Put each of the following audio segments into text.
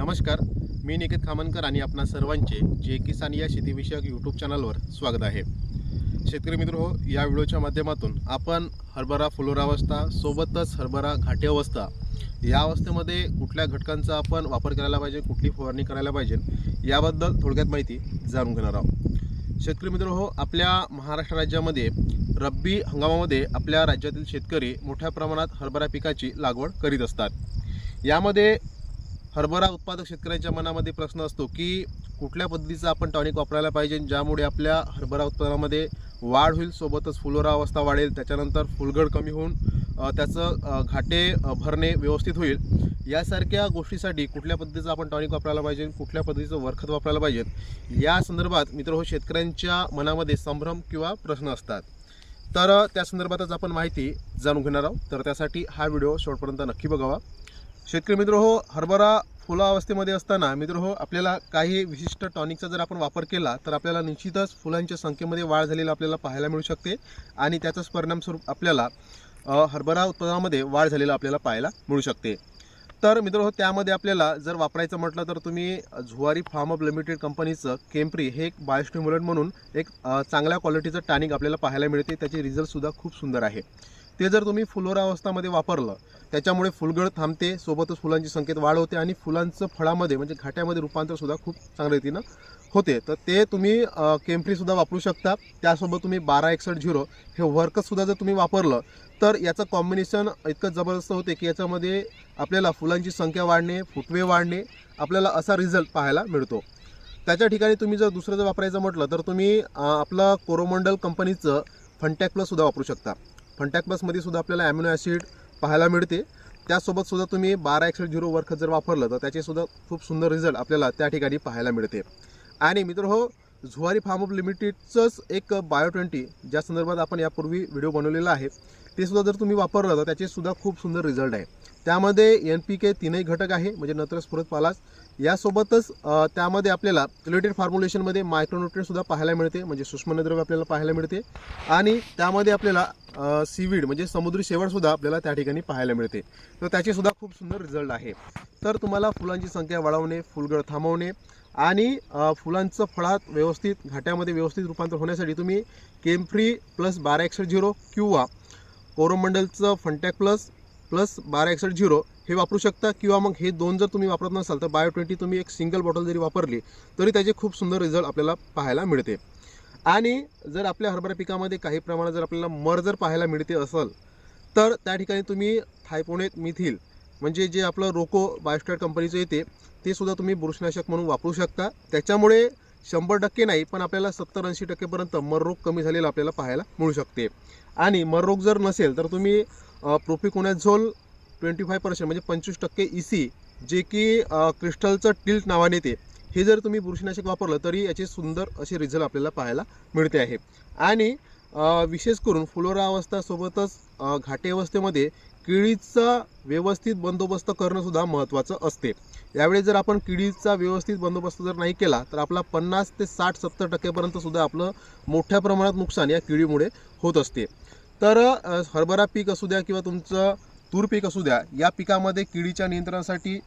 नमस्कार मी निकेत खामनकर आणि आपणा सर्वांचे जे किसान या शेतीविषयक यूट्यूब चॅनलवर स्वागत आहे. शेतकरी मित्र हो या व्हिडिओच्या माध्यमातून आपण हरभरा फुलोरावस्था सोबतच हरभरा घाटी अवस्था या अवस्थेमध्ये कुठल्या घटकांचा आपण वापर करायला पाहिजे कुठली फवारणी करायला पाहिजे याबद्दल थोडक्यात माहिती जाणून घेणार आहोत. शेतकरी मित्र हो आपल्या महाराष्ट्र राज्यामध्ये रब्बी हंगामामध्ये आपल्या राज्यातील शेतकरी मोठ्या प्रमाणात हरभरा पिकाची लागवड करीत असतात. यामध्ये हरभरा उत्पादक शेतकऱ्यांच्या मनामध्ये प्रश्न असतो की कुठल्या पद्धतीचं आपण टॉनिक वापरायला पाहिजे ज्यामुळे आपल्या हरभरा उत्पादनामध्ये वाढ होईल सोबतच फुलोरा अवस्था वाढेल त्याच्यानंतर फुलगड कमी होऊन त्याचं घाटे भरणे व्यवस्थित होईल. यासारख्या गोष्टीसाठी कुठल्या पद्धतीचं आपण टॉनिक वापरायला पाहिजे कुठल्या पद्धतीचं वरखत वापरायला पाहिजे या संदर्भात मित्र हो शेतकऱ्यांच्या मनामध्ये संभ्रम किंवा प्रश्न असतात. तर त्या संदर्भातच आपण माहिती जाणून घेणार आहोत. तर त्यासाठी हा व्हिडिओ शेवटपर्यंत नक्की बघावा. शेतकरी मित्र हो हरभरा फुला अवस्थेमध्ये असताना मित्र हो आपल्याला काही विशिष्ट टॉनिकचा जर आपण वापर केला तर आपल्याला निश्चितच फुलांच्या संख्येमध्ये वाढ झालेली आपल्याला पाहायला मिळू शकते आणि त्याचाच परिणामस्वरूप आपल्याला हरभरा उत्पादनामध्ये वाढ झालेला आपल्याला पाहायला मिळू शकते. तर मित्र हो त्यामध्ये आपल्याला जर वापरायचं म्हटलं तर तुम्ही झुवारी फार्म ऑफ लिमिटेड कंपनीचं केम्प्री हे एक बायोस्टिम्युलंट म्हणून एक चांगल्या क्वालिटीचं टॅनिक आपल्याला पाहायला मिळते. त्याचे रिझल्टसुद्धा खूप सुंदर आहे. ते जर तुम्ही फुलोरा अवस्थामध्ये वापरलं त्याच्यामुळे फुलगळ थांबते सोबतच फुलांची संख्येत वाढ होते आणि फुलांचं फळामध्ये म्हणजे घाट्यामध्ये रूपांतर सुद्धा खूप चांगल्या रीतीनं होते. तर ते तुम्ही केम्प्रीसुद्धा वापरू शकता. त्यासोबत तुम्ही बारा एकसठ झिरो हे वर्कसुद्धा जर तुम्ही वापरलं तर याचं कॉम्बिनेशन इतकं जबरदस्त होते की याच्यामध्ये आपल्याला फुलांची संख्या वाढणे फुटवे वाढणे आपल्याला असा रिझल्ट पाहायला मिळतो. त्याच्या ठिकाणी तुम्ही जर दुसरं जर वापरायचं म्हटलं तर तुम्ही आपलं कोरोमंडल कंपनीचं फंटॅक प्लससुद्धा वापरू शकता. फंटॅक प्लसमध्ये सुद्धा आपल्याला ॲम्युनो ॲसिड पाहायला मिळते. त्यासोबत सुद्धा तुम्ही बारा एकशे झिरो वर्क जर वापरलं तर त्याचे सुद्धा खूप सुंदर रिझल्ट आपल्याला त्या ठिकाणी पाहायला मिळते. आणि मित्र हो झुवारी फार्म ऑफ लिमिटेडचंच एक बायो ट्वेंटी ज्या संदर्भात आपण यापूर्वी व्हिडिओ बनवलेला आहे ते सुद्धा जर तुम्ही वापरलं तर त्याचे सुद्धा खूप सुंदर रिझल्ट आहे. त्यामध्ये एन पी के तीनही घटक आहे म्हणजे नत्र स्फुरत पालास. यासोबतच त्यामध्ये आपल्याला रिलेटेड फॉर्म्युलेशनमध्ये मायक्रोन्युट्रिय सुद्धा पाहायला मिळते म्हणजे सूक्ष्मद्रव्य आपल्याला पाहायला मिळते. आणि त्यामध्ये आपल्याला सीवीड म्हणजे समुद्री शेवटसुद्धा आपल्याला त्या ठिकाणी पाहायला मिळते. तर त्याचेसुद्धा खूप सुंदर रिझल्ट आहे. तर तुम्हाला फुलांची संख्या वाढवणे फुलगळ थांबवणे आणि फुलांचं फळात व्यवस्थित घाट्यामध्ये व्यवस्थित रूपांतर होण्यासाठी तुम्ही केमफ्री प्लस बारा एकशे झिरो किंवा कोरोमंडलचं फंटॅक प्लस प्लस बारा एकसष्ट झिरो हे वापरू शकता किंवा मग हे दोन जर तुम्ही वापरत नसाल तर बायो ट्वेंटी तुम्ही एक सिंगल बॉटल जरी वापरली तरी त्याचे खूप सुंदर रिझल्ट आपल्याला पाहायला मिळते. आणि जर आपल्या हरभरा पिकामध्ये काही प्रमाणात जर आपल्याला मर जर पाहायला मिळते असेल तर त्या ठिकाणी तुम्ही थायपोनेट मिथिल म्हणजे जे आपलं रोको बायोस्टार कंपनीचं येते ते सुद्धा तुम्ही बुरशीनाशक म्हणून वापरू शकता. त्याच्यामुळे शंभर टक्के नाही पण आपल्याला सत्तर ऐंशी टक्केपर्यंत मररोग कमी झालेला आपल्याला पाहायला मिळू शकते. आणि मररोग जर नसेल तर तुम्ही प्रोफिकोनॅझोल ट्वेंटी फाय पर्सेंट म्हणजे पंचवीस टक्के ई सी जे की क्रिस्टलचं टिल्ट नावाने येते हे जर तुम्ही बुरशीनाशक वापरलं तरी याचे सुंदर असे रिझल्ट आपल्याला पाहायला मिळते आहे. आणि विशेष करून फुलोरा अवस्थासोबतच घाटे अवस्थेमध्ये किडीचा व्यवस्थित बंदोबस्त करणं सुद्धा महत्त्वाचं असते. यावेळी जर आपण किडीचा व्यवस्थित बंदोबस्त जर नाही केला तर आपला पन्नास ते साठ सत्तर टक्केपर्यंतसुद्धा आपलं मोठ्या प्रमाणात नुकसान या किडीमुळे होत असते. तर हरभरा पीक असू द्या किंवा तुमचं तूर पीक असू द्या या पिकामध्ये किडीच्या नियंत्रणासाठी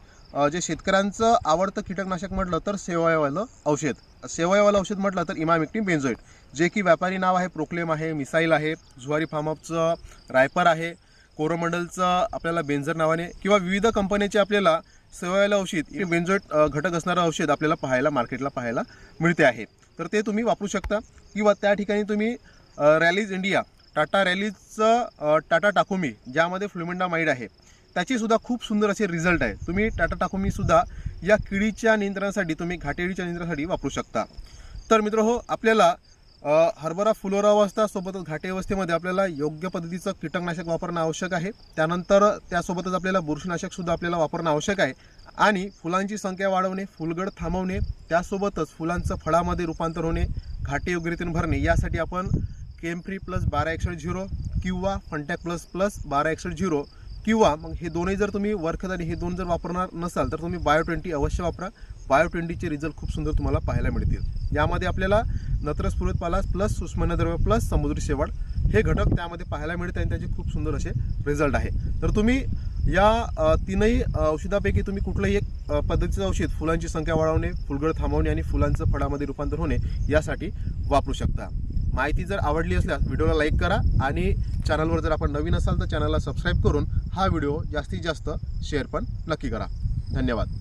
जे शेतकऱ्यांचं आवडतं कीटकनाशक म्हटलं तर सेवायवालं औषध. सेवायवालं औषध म्हटलं तर इमामिक्टिन बेन्झोईट जे की व्यापारी नाव आहे प्रोक्लेम आहे मिसाईल आहे झुवारी फार्मअपचं रायपर आहे कोरोमंडलचं आपल्याला बेंझर नावाने किंवा विविध कंपनीचे आपल्याला सेवायला औषध बेंझोट घटक असणारं औषध आपल्याला पाहायला मार्केटला पाहायला मिळते आहे. तर ते तुम्ही वापरू शकता. किंवा त्या ठिकाणी तुम्ही रॅलीज इंडिया टाटा रॅलीजचं टाटा टाकोमी ज्यामध्ये फ्लुमिंडामाइड आहे त्याचीसुद्धा खूप सुंदर असे रिझल्ट आहे. तुम्ही टाटा टाकोमीसुद्धा या किडीच्या नियंत्रणासाठी तुम्ही घाटेडीच्या नियंत्रणासाठी वापरू शकता. तर मित्र हो आपल्याला हरभरा फुलोरा अवस्था सोबतच घाटे अवस्थेमध्ये आपल्याला योग्य पद्धतीचं कीटकनाशक वापरणं आवश्यक आहे. त्यानंतर त्यासोबतच आपल्याला बुरशीनाशक सुद्धा आपल्याला वापरणं आवश्यक आहे. आणि फुलांची संख्या वाढवणे फुलगड थांबवणे त्यासोबतच फुलांचं फळामध्ये रूपांतर होणे घाटे योग्य रीतीने भरणे यासाठी आपण केमफ्री प्लस बारा एकसष्ट झिरो किंवा फंटॅक प्लस प्लस बारा एकसष्ट झिरो किंवा मग हे दोन्ही जर तुम्ही वर्खत आणि हे दोन जर वापरणार नसाल तर तुम्ही बायो ट्वेंटी अवश्य वापरा. बायो ट्वेंटीचे रिझल्ट खूप सुंदर तुम्हाला पाहायला मिळतील. यामध्ये आपल्याला नत्रस्फुरत पालास प्लस सुष्मनद्रव्य प्लस समुद्री शेवाळ हे घटक त्यामध्ये पाहायला मिळते आणि त्याचे खूप सुंदर असे रिझल्ट आहे. तर तुम्ही या तीनही औषधापैकी तुम्ही कुठलंही एक पद्धतीचं औषध फुलांची संख्या वाढवणे फुलगळ थांबवणे आणि फुलांचं फळामध्ये रूपांतर होणे यासाठी वापरू शकता. माहिती जर आवडली असल्यास व्हिडिओला लाईक करा आणि चॅनलवर जर आपण नवीन असाल तर चॅनलला सबस्क्राईब करून हा व्हिडिओ जास्तीत जास्त शेअर पण नक्की करा. धन्यवाद.